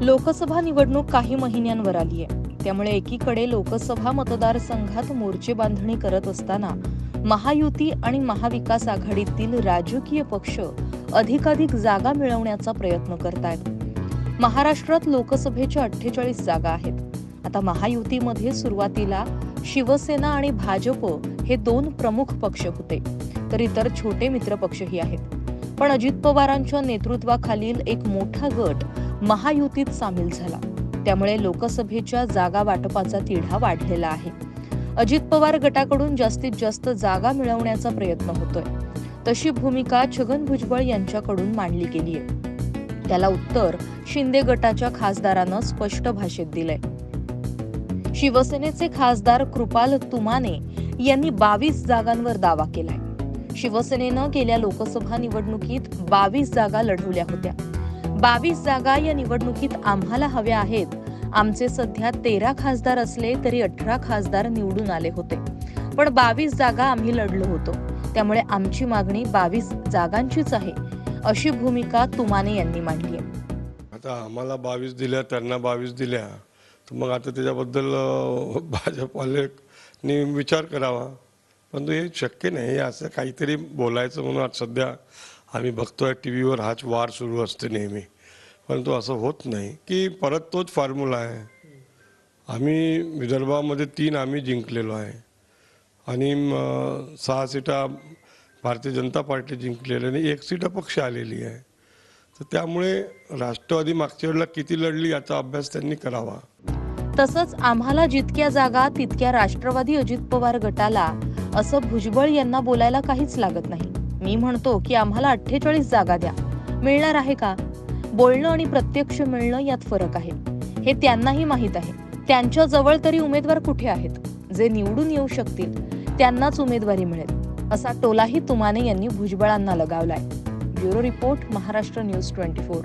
लोकसभा निवडणूक काही महिन्यांवर आली आहे त्यामुळे एकीकडे लोकसभा मतदारसंघात मोर्चे बांधणी करत असताना महायुती आणि महाविकास आघाडीतील राजकीय पक्ष अधिकाधिक जागा मिळवण्याचा प्रयत्न करतायत. महाराष्ट्रात लोकसभेच्या अठ्ठेचाळीस जागा आहेत. आता महायुतीमध्ये सुरुवातीला शिवसेना आणि भाजप हे दोन प्रमुख पक्ष होते. तर इतर छोटे मित्रपक्षही आहेत. पण अजित पवारांच्या नेतृत्वाखालील एक मोठा गट महायुतीत सामील झाला. त्यामुळे लोकसभेच्या जागा वाटपाचा तिढा वाढलेला आहे. अजित पवार गटाकडून जास्तीत जास्त जागा मिळवण्याचा प्रयत्न होतोय. तशी भूमिका छगन भुजबळ यांच्याकडून मांडली गेली आहे त्याला उत्तर शिंदे गटाच्या खासदारानं स्पष्ट भाषेत दिलंय. शिवसेनेचे खासदार कृपाल तुमाने यांनी बावीस जागांवर दावा केलाय. शिवसेनेनं गेल्या लोकसभा निवडणुकीत बावीस जागा लढवल्या होत्या. बावीस जागा या निवडणुकीत आम्हाला हव्या आहेत. आमचे सध्या तेरा खासदार असले तरी अठरा खासदार निवडून आले होते. पण बावीस जागा आम्ही लढलो होतो. त्यामुळे आमची मागणी बावीस जागांचीच आहे अशी भूमिका तुमाने यांनी मांडली आहे. आता आम्हाला बावीस दिल्या त्यांना बावीस दिल्या तर मग आता त्याच्याबद्दल भाजपवाले विचार करावा. पण हे शक्य नाही हे असं काहीतरी बोलायचं म्हणून आज सध्या आम्ही बघतोय टी व्हीवर हाच वार सुरू असते नेहमी. परंतु असं होत नाही की परत तोच फॉर्म्युला आहे. आम्ही विदर्भामध्ये तीन आम्ही जिंकलेलो आहे. आणि सहा सीटा भारतीय जनता पार्टी जिंकलेली आणि एक सीट अपक्ष आलेली आहे. तर त्यामुळे राष्ट्रवादी मागच्या वेळेला किती लढली याचा अभ्यास त्यांनी करावा. तसंच आम्हाला जितक्या जागा तितक्या राष्ट्रवादी अजित पवार गटाला असं भुजबळ यांना बोलायला काहीच लागत नाही. मी म्हणतो की आम्हाला अठ्ठेचाळीस जागा द्या. मिळणार आहे का? बोलणं आणि प्रत्यक्ष मिळणं यात फरक आहे. हे त्यांनाही माहीत आहे. त्यांच्या जवळ तरी उमेदवार कुठे आहेत? जे निवडून येऊ शकतील त्यांनाच उमेदवारी मिळेल. असा टोलाही तुमाने यांनी भुजबळांना लगावलाय. Bureau report Maharashtra news twenty four.